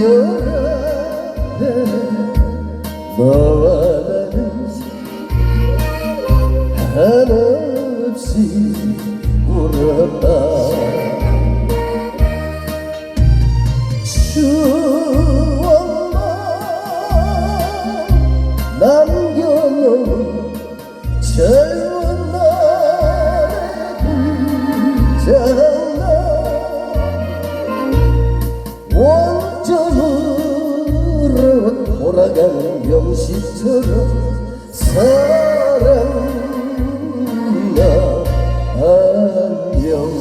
미안해 너와 나는 하나 없이 울었다 추억만 남겨놓은 젊은 나의 불장난 원절 으로 돌아가는 명시처럼 사랑나 안녕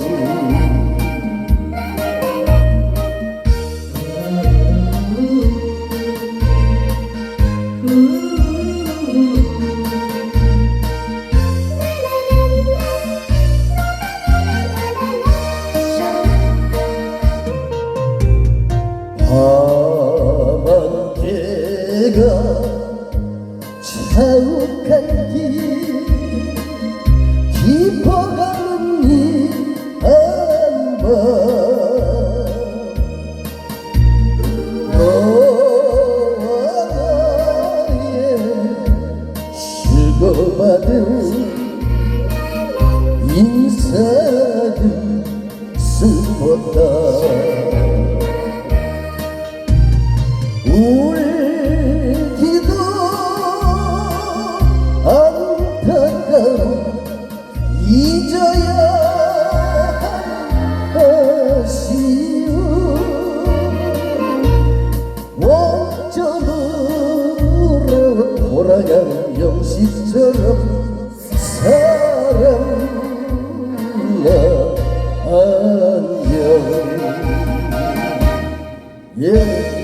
밤 자욱한 길 깊어가는 이 한밤 너와 나의 주고받은 인사는 슬펐다 원점으로 돌아가는 영시처럼 사랑나 안녕 yeah.